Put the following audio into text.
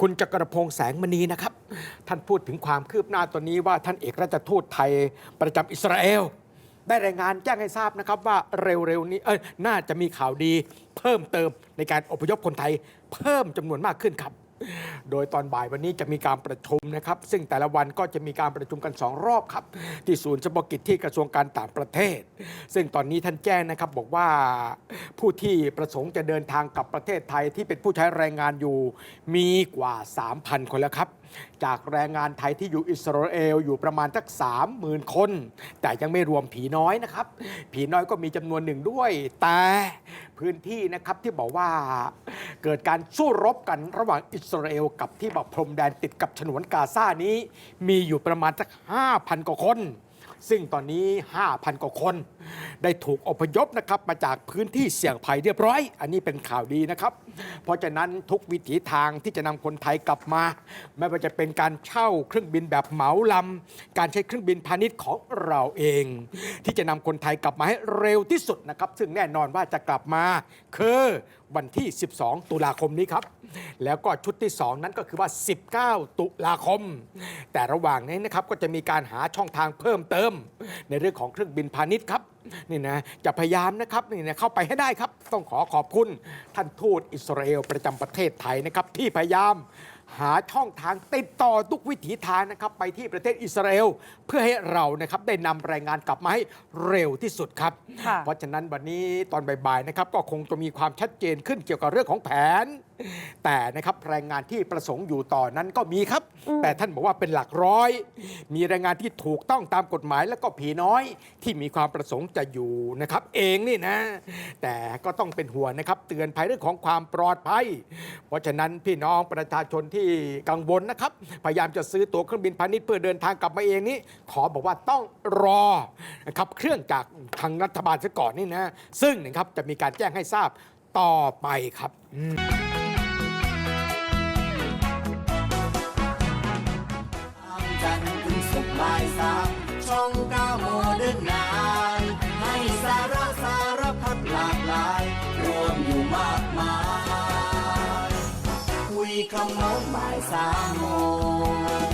คุณจักรพงษ์แสงมณีนะครับ ท่านพูดถึงความคืบหน้าตัวนี้ว่าท่านเอกราชทูตไทยประจำอิสราเอล ได้รายงานแจ้งให้ทราบนะครับว่าเร็วๆนี้เอ้ยน่าจะมีข่าวดีเพิ่มเติมในการอพยพคนไทย เพิ่มจำนวนมากขึ้นครับ โดยตอนบ่ายวันนี้จะมีการประชุมนะครับ ซึ่งแต่ละวันก็จะมีการประชุมกันสองรอบครับ ที่ศูนย์เฉพาะกิจที่กระทรวงการต่างประเทศ ซึ่งตอนนี้ท่านแจ้งนะครับบอกว่าผู้ที่ประสงค์จะเดินทางกลับประเทศไทยที่เป็นผู้ใช้แรงงานอยู่มีกว่า 3,000 คนแล้วครับ จากแรงงานไทยที่อยู่อิสราเอลอยู่ประมาณสัก30,000 คน แต่ยังไม่รวมผีน้อยนะครับ ผีน้อยก็มีจำนวนหนึ่งด้วย แต่พื้นที่นะครับที่บอกว่าเกิดการสู้รบกันระหว่างอิสราเอลกับที่บอกพรมแดนติดกับฉนวนกาซานี้ มีอยู่ประมาณสัก5,000 กว่าคน ซึ่งตอนนี้ 5,000 กว่าคน ได้ถูกอพยพนะครับมาจากพื้นที่เสี่ยงภัยเรียบร้อย อันนี้เป็นข่าวดีนะครับ เพราะฉะนั้นทุกวิถีทางที่จะนำคนไทยกลับมา ไม่ว่าจะเป็นการเช่าเครื่องบินแบบเหมาลำการใช้เครื่องบินพาณิชย์ของเราเอง ที่จะนำคนไทยกลับมาให้เร็วที่สุดนะครับ ซึ่งแน่นอนว่าจะกลับมาคือ วันที่ 12 ตุลาคมนี้ครับ แล้วก็ชุดที่ 2 นั้นก็คือว่า 19 ตุลาคม แต่ระหว่างนี้นะครับก็จะมีการหาช่องทางเพิ่มเติม ในเรื่องของเครื่องบินพาณิชย์ครับนี่นะจะพยายามนะครับนี่นะเข้าไปให้ได้ครับ ต้องขอขอบคุณท่านทูตอิสราเอลประจำประเทศไทยนะครับที่พยายาม หาช่องทางติดต่อทุกวิถีทางนะครับไปที่ประเทศอิสราเอล เพื่อให้เรานะครับได้นำแรงงานกลับมาให้เร็วที่สุดครับ ค่ะ เพราะฉะนั้นวันนี้ตอนบ่ายๆนะครับก็คงจะมีความชัดเจนขึ้นเกี่ยวกับเรื่องของแผน แต่นะครับแรงงานที่ประสงค์อยู่ต่อนั้นก็มีครับ แต่ท่านบอกว่าเป็นหลักร้อย มีแรงงานที่ถูกต้องตามกฎหมายแล้วก็ผีน้อย ที่มีความประสงค์จะอยู่นะครับเองนี่นะ แต่ก็ต้องเป็นห่วงนะครับ เตือนภัยเรื่องของความปลอดภัย เพราะฉะนั้นพี่น้องประชาชนที่กังวลนะครับ พยายามจะซื้อตั๋วเครื่องบินพาณิชย์เพื่อเดินทางกลับมาเองนี้ ขอบอกว่าต้องรอนะครับเครื่องจากทางรัฐบาลซะก่อนนี่นะ ซึ่งนะครับจะมีการแจ้งให้ทราบต่อไปครับ สุขบ่ายสามช่องเก้าโมเดิร์นไนให้สาระสารพัดหลากหลาย รวมอยู่มากมาย คุยคำโน้นบ่ายสามโมง